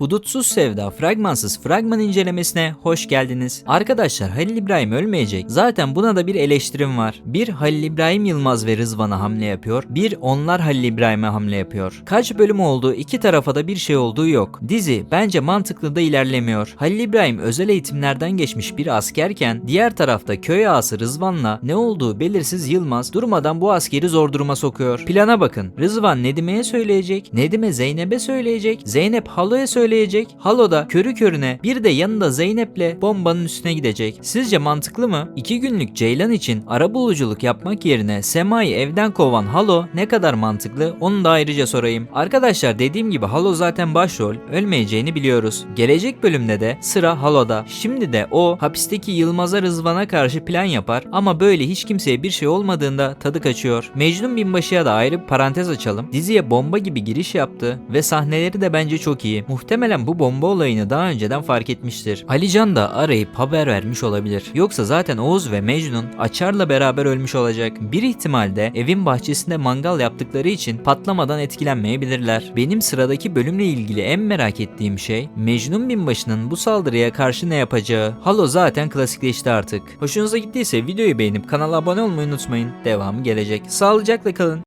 Budutsuz Sevda fragmansız fragman incelemesine hoş geldiniz. Arkadaşlar Halil İbrahim ölmeyecek. Zaten buna da bir eleştirim var. Bir Halil İbrahim Yılmaz ve Rızvan'a hamle yapıyor. Bir onlar Halil İbrahim'e hamle yapıyor. Kaç bölüm oldu iki tarafa da bir şey olduğu yok. Dizi bence mantıklı da ilerlemiyor. Halil İbrahim özel eğitimlerden geçmiş bir askerken diğer tarafta köy ağası Rızvan'la ne olduğu belirsiz Yılmaz durmadan bu askeri zor duruma sokuyor. Plana bakın. Rızvan Nedime'ye söyleyecek. Nedime Zeynep'e söyleyecek. Zeynep Halo'ya söyleyecek. Halo da körü körüne bir de yanında Zeynep'le bombanın üstüne gidecek. Sizce mantıklı mı? İki günlük Ceylan için arabuluculuk yapmak yerine Sema'yı evden kovan Halo ne kadar mantıklı onu da ayrıca sorayım. Arkadaşlar dediğim gibi Halo zaten başrol. Ölmeyeceğini biliyoruz. Gelecek bölümde de sıra Halo'da. Şimdi de o hapisteki Yılmaz'a Rızvan'a karşı plan yapar ama böyle hiç kimseye bir şey olmadığında tadı kaçıyor. Mecnun Binbaşı'ya da ayrı bir parantez açalım. Diziye bomba gibi giriş yaptı ve sahneleri de bence çok iyi. Muhtemelen bu bomba olayını daha önceden fark etmiştir. Alican da arayıp haber vermiş olabilir. Yoksa zaten Oğuz ve Mecnun Açar'la beraber ölmüş olacak. Bir ihtimalde evin bahçesinde mangal yaptıkları için patlamadan etkilenmeyebilirler. Benim sıradaki bölümle ilgili en merak ettiğim şey Mecnun Binbaşı'nın bu saldırıya karşı ne yapacağı. Halo zaten klasikleşti artık. Hoşunuza gittiyse videoyu beğenip kanala abone olmayı unutmayın. Devamı gelecek. Sağlıcakla kalın.